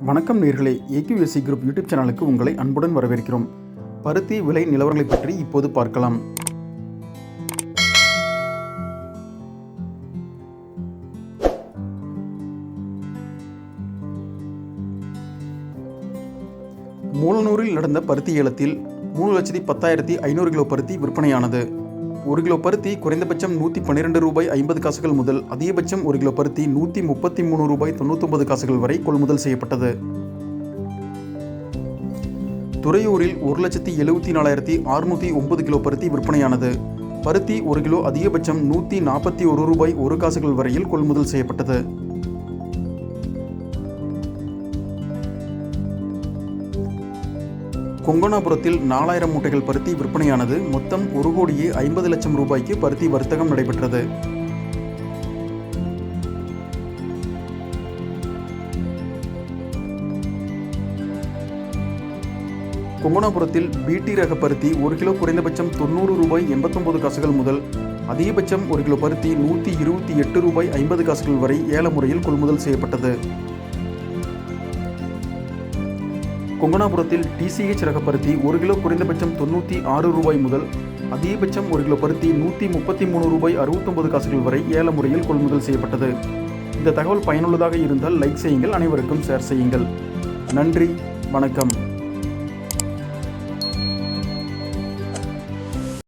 வணக்கம் நேர்களே. AQSC group YouTube சேனலுக்கு உங்களை அன்புடன் வரவேற்கிறோம். பருத்தி விலை நிலவரங்களை பற்றி இப்போது பார்க்கலாம். மூலனூரில் நடந்த பருத்தி ஏலத்தில் மூணு லட்சத்தி பத்தாயிரத்தி ஐநூறு கிலோ பருத்தி விற்பனையானது. ஒரு கிலோ பருத்தி குறைந்தபட்சம் நூற்றி பன்னிரெண்டு ரூபாய் ஐம்பது காசுகள் முதல் அதிகபட்சம் ஒரு கிலோ பருத்தி நூற்றி முப்பத்தி மூணு ரூபாய் தொண்ணூத்தொன்பது காசுகள் வரை கொள்முதல் செய்யப்பட்டது. துறையூரில் ஒரு லட்சத்தி எழுபத்தி நாலாயிரத்தி அறுநூற்றி ஒன்பது கிலோ பருத்தி விற்பனையானது. பருத்தி ஒரு கிலோ அதிகபட்சம் நூற்றி நாற்பத்தி ஒரு ரூபாய் ஒரு காசுகள் வரையில் கொள்முதல் செய்யப்பட்டது. கொங்கனாபுரத்தில் நாலாயிரம் மூட்டைகள் பருத்தி விற்பனையானது மொத்தம் ஒரு கோடியே ஐம்பது லட்சம் ரூபாய்க்கு பருத்தி வர்த்தகம் நடைபெற்றது. கொங்கனாபுரத்தில் பிடி ரக பருத்தி ஒரு கிலோ குறைந்தபட்சம் தொண்ணூறு ரூபாய் எண்பத்தொன்பது காசுகள் முதல் அதிகபட்சம் ஒரு கிலோ பருத்தி நூற்றி இருபத்தி எட்டு ரூபாய் ஐம்பது காசுகள் வரை ஏல முறையில் கொள்முதல் செய்யப்பட்டது. கொங்கனாபுரத்தில் டிசிஹெச் ரக பருத்தி ஒரு கிலோ குறைந்தபட்சம் தொண்ணூற்றி ஆறு ரூபாய் முதல் அதிகபட்சம் ஒரு கிலோ பருத்தி நூற்றி முப்பத்தி மூணு ரூபாய் அறுபத்தொன்பது காசுகள் வரை ஏல முறையில் கொள்முதல் செய்யப்பட்டது. இந்த தகவல் பயனுள்ளதாக இருந்தால் லைக் செய்யுங்கள் அனைவருக்கும் ஷேர் செய்யுங்கள். நன்றி வணக்கம்.